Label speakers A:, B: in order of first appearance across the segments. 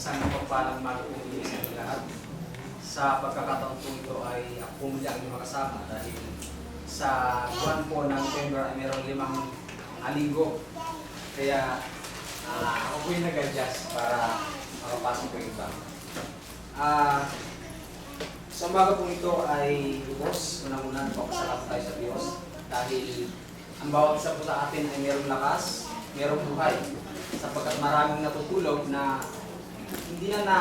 A: Isang mapagpalang mag-uwi sa lahat. Sa pagkakataon po ito ay ako muli ang inyong makasama dahil sa buwan po ng November ay mayroong limang alinggo. Kaya ah, ako po yung nag-adjust para makapasok po yung iba. Ah, sa umaga po ito ay lubos. Unang-una nagpapasalamat tayo sa Diyos dahil ang bawat isa po sa atin ay mayroong lakas, mayroong buhay. Sapagkat maraming natutulog na hindi na na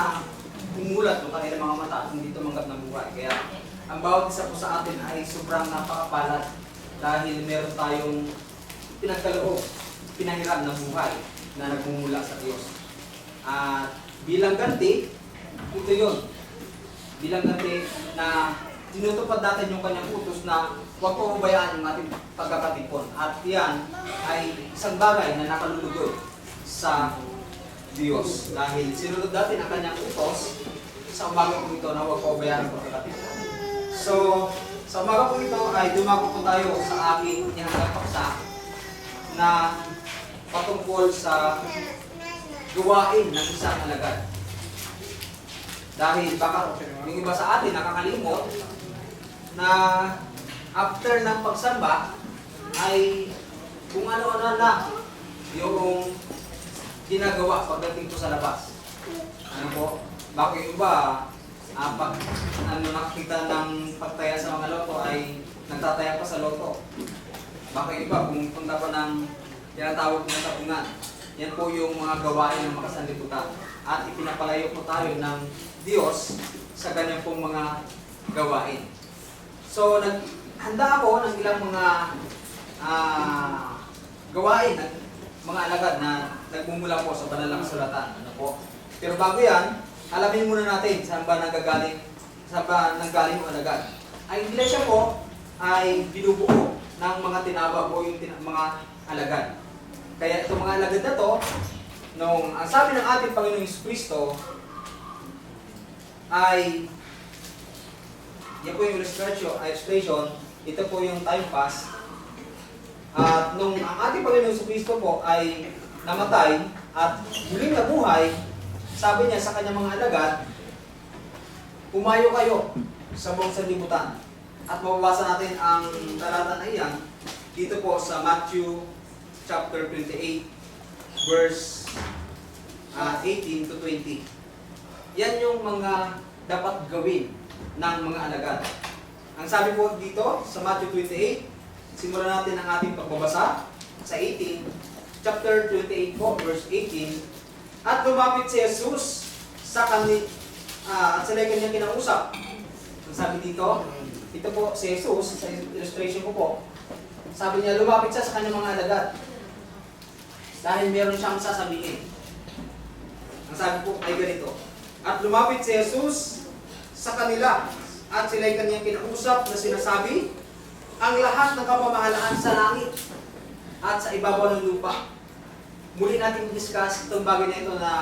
A: umulat ng kanilang mga mata at hindi tumanggap ng buhay. Kaya ang bawat isa po sa atin ay sobrang napakapalad dahil meron tayong pinagkaloob, pinahiram ng buhay na nagmumula sa Diyos. At bilang ganti, ito yun. Bilang ganti na tinutupad natin yung kanyang utos na huwag po hubayaan yung ating pagkakatipon. At yan ay isang bagay na nakalulugoy sa Diyos. Dahil sinunod natin ang kanyang utos sa umaga po ito na huwag po hubayaan ang pagkakatipon. So, sa umaga po ito ay dumako po tayo sa aking inihanggang paksa na patungkol sa gawain ng isang alagad. Dahil baka yung iba sa atin nakakalimot na after ng pagsamba ay kung ano-ano na yung ginagawa pagdating po sa labas. Ano po? Baka yung iba, ah, pag ano, nakakita ng pagtaya sa mga loto ay nagtataya pa sa loto. Baka yung iba, pumupunta pa ng tinatawag na tapungan. Yan po yung mga gawain ng mga sanlibutan. At ipinapalayo po tayo ng Diyos sa kanyang pong mga gawain. So, naghanda ako ng ilang mga ah, gawain, mga alagad na nagmumula po sa banal na kasulatan. Ano po? Pero bago yan, alamin muna natin saan ba nanggagaling, saan ba nanggaling yung alagad. Ang iglesia po ay binubuo ng mga tinawag o yung tina- mga alagad. Kaya itong mga alagad na to, nung ang sabi ng ating Panginoong Kristo ay yan po yung illustration, illustration, ito po yung time pass. At nung ang ating Panginoong Kristo po ay namatay at muling nabuhay, sabi niya sa kanyang mga alagad, Pumayo kayo sa buong sanlibutan. At mababasa natin ang talata na iyan dito po sa Matthew chapter 28 verse ah, 18 to 20. Yan yung mga dapat gawin ng mga alagad. Ang sabi po dito sa Matthew 28, simulan natin ang ating pagbabasa sa 18, chapter 28 po, verse 18. At lumapit si Jesus sa kanil ah, at sila kanya kinausap. Ang sabi dito, ito po si Jesus, sa illustration ko po, sabi niya, lumapit siya sa kanyang mga alagad. Dahil meron siyang sasabihin. Ang sabi po ay ganito, At lumapit si Jesus sa kanila, at sila'y kanyang kinausap na sinasabi, ang lahat ng kapamahalaan sa langit at sa ibabaw ng lupa. Muli natin discuss itong bagay na ito na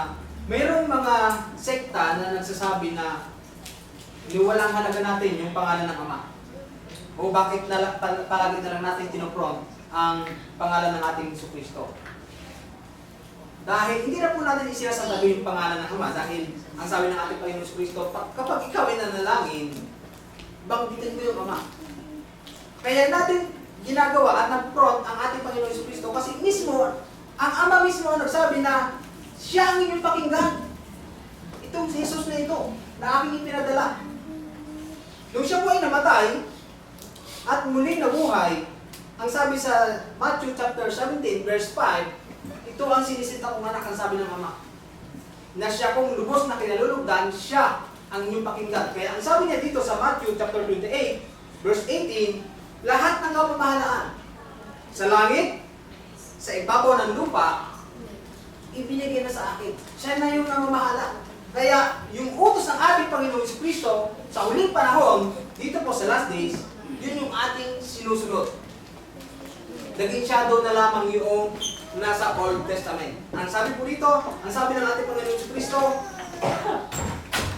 A: mayroong mga sekta na nagsasabi na iniwalang halaga natin yung pangalan ng Ama. O bakit na, palagi na lang natin tinopront ang pangalan ng ating Iso Kristo. Dahil hindi na po natin isinasabi yung pangalan ng Ama dahil ang sabi ng ating Panginoon Kristo, "Pa- kapag ikaw ay nanalangin, banggitin mo yung Ama. Kaya natin ginagawa at nag-front ang ating Panginoon Iso Kristo kasi mismo, ang Ama mismo ang nagsabi na siya ang inyong pakinggan. Itong si Jesus na ito, na aking ipinadala. Nung siya po ay namatay, at muli nabuhay, ang sabi sa Matthew chapter 17, verse 5, ito ang sinisita kong anak, ang sabi ng Ama. Na siya kong lubos na kinalulugdan, siya ang inyong pakinggan. Kaya ang sabi niya dito sa Matthew chapter 28, verse 18, lahat ng kapamahalaan sa langit, sa ibabaw ng lupa, ibinigay na sa akin. Siya na yung namamahala. Kaya yung utos ng ating Panginoong Yesus Kristo sa huling panahon, dito po sa last days, yun yung ating sinusunod. Naging shadow na lamang yung nasa Old Testament. Ang sabi po dito, ang sabi ng ating Panginoong Yesus Kristo,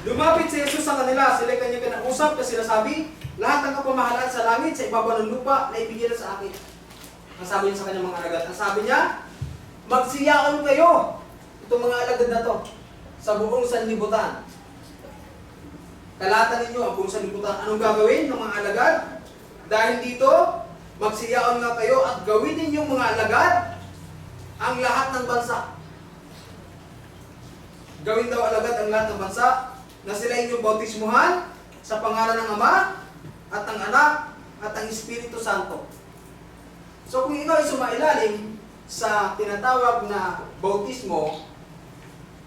A: Lumapit si Jesus sa kanila, sila kanya kinausap kasi sinasabi, lahat ng kapamahalaan sa langit, sa ibabaw ng lupa, na ibigay sa akin. Ang sabi niya sa kanyang mga alagad, ang sabi niya, magsiyaon kayo. Itong mga alagad na to. sa buong sanlibutan. Kalatan ninyo ang buong sanlibutan. Anong gagawin ng mga alagad? Dahil dito, magsiyaon nga kayo at gawin ninyong mga alagad ang lahat ng bansa. Gawin daw alagad ang lahat ng bansa na sila inyong bautismuhan sa pangalan ng Ama at ng Anak at ng Espiritu Santo. So kung ikaw ay sumailalim sa tinatawag na bautismo,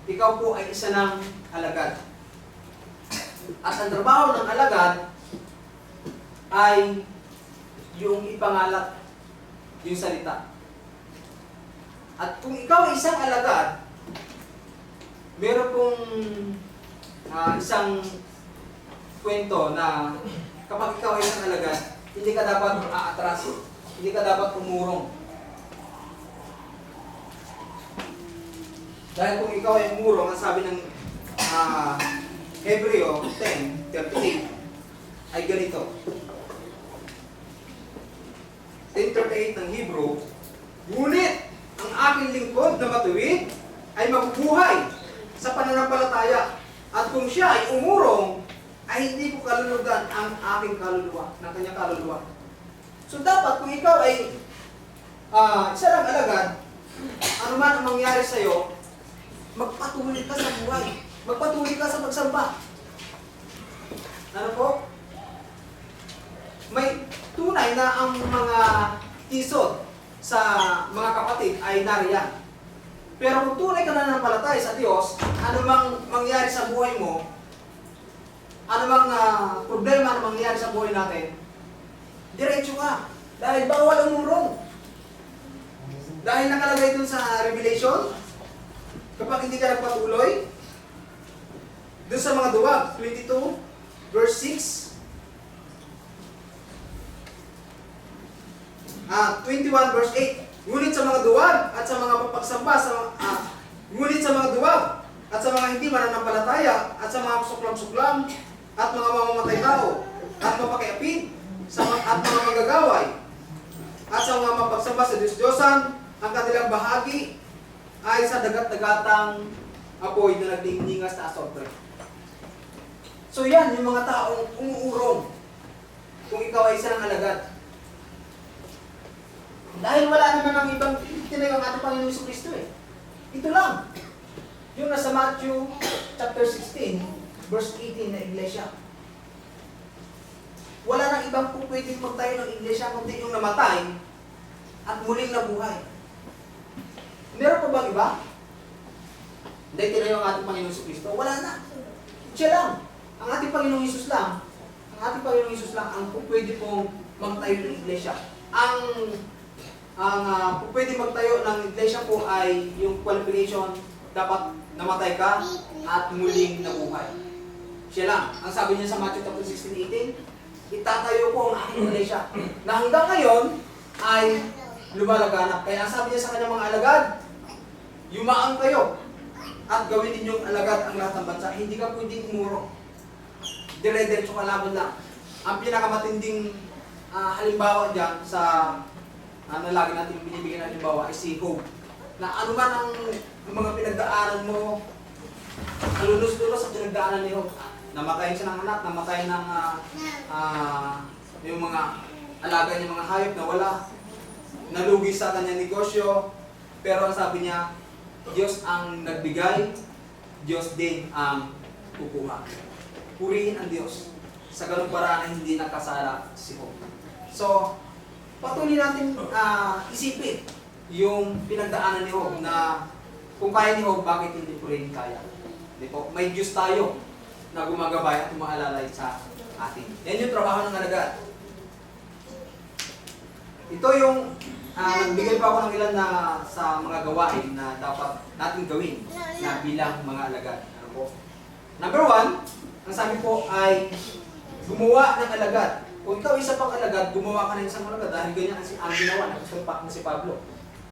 A: ikaw po ay isa ng alagad. At ang trabaho ng alagad ay yung ipangalat yung salita. At kung ikaw ay isang alagad, meron pong ah, isang kwento na kapag ikaw ay isang hindi ka dapat aatras, hindi ka dapat umurong. Dahil kung ikaw ay umurong, ang sabi ng ah, Hebreo 10.38 ay ganito. 10.38 ng Hebrew, Ngunit ang aking lingkod na matuwid ay mabubuhay sa pananampalataya. At kung siya ay umurong, ay hindi ko kalulugan ang aking kaluluwa, ng kanyang kaluluwa. So dapat kung ikaw ay ah, isa lang alagad, ano man ang mangyari sa'yo, magpatuloy ka sa buhay. Magpatuloy ka sa pagsamba. Ano po? May tunay na ang mga tisod sa mga kapatid ay nariyan. Pero kung tunay ka na nanampalataya sa Diyos, ano mang mangyari sa buhay mo, ano mang ah, problema na mangyari sa buhay natin, diretso ka. Dahil bawal umurong. Dahil nakalagay dun sa Revelation, kapag hindi ka nagpatuloy, dun sa mga duwag, 22, verse 6, Ah, 21 verse 8. Ngunit sa mga duwag at sa mga mapagsamba sa ah, ngunit sa mga duwag at sa mga hindi mananampalataya at sa mga suklam-suklam at mga mamamatay tao at mapakiapid sa at mga magagaway at sa mga mapagsamba sa Diyos-Diyosan ang kanilang bahagi ay sa dagat-dagatang apoy na nagdingdingas na asobre. So yan, yung mga taong umuurong kung ikaw ay isang alagad. Dahil wala naman ang ibang tinay ang ating Panginoon Kristo eh. Ito lang. Yung nasa Matthew chapter 16, verse 18 na iglesia. Wala nang ibang po pwedeng magtayo ng iglesia kundi yung namatay at muling nabuhay. Meron pa bang iba? Hindi, tinayo ang ating Panginoon Yesu Kristo. Wala na. Siya lang. Ang ating Panginoong Yesus lang. Ang ating Panginoong Yesus lang ang pwede pong magtayo ng iglesia. Ang ang uh, pwede magtayo ng iglesia po ay yung qualification dapat namatay ka at muling nabuhay. Siya lang. Ang sabi niya sa Matthew chapter 16, 18, itatayo ko ang aking iglesia na hanggang ngayon ay lumalaganap. Kaya ang sabi niya sa kanyang mga alagad, yumaan kayo at gawin ninyong alagad ang lahat ng bansa. Hindi ka pwedeng umuro. Dire-diretso ka laban lang. Ang pinakamatinding ah, halimbawa dyan sa ano lagi natin binibigyan ng halimbawa ay si Hope. Na ano man ang, mga pinagdaanan mo, kalunos-lunos ang pinagdaanan ni Hope. Namatayin siya ng anak, namatayin ng ah, ah, yung mga alaga niya mga hayop na wala. Nalugi sa kanyang negosyo. Pero ang sabi niya, Diyos ang nagbigay, Diyos din ang kukuha. Purihin ang Diyos sa ganung paraan hindi nakasala si Hope. So, patuloy natin ah, isipin yung pinagdaanan ni Job na kung kaya ni Job, bakit hindi ko rin kaya? Di po? May Diyos tayo na gumagabay at umaalalay sa atin. Yan yung trabaho ng alagad. Ito yung ah, nagbigay pa ako ng ilan na sa mga gawain na dapat natin gawin na bilang mga alagad. Ano po? Number one, ang sabi po ay gumawa ng alagad. Kung ikaw isa pang alagad, gumawa ka ng isang alagad dahil ganyan ang, si- ang ginawa ng si Pablo.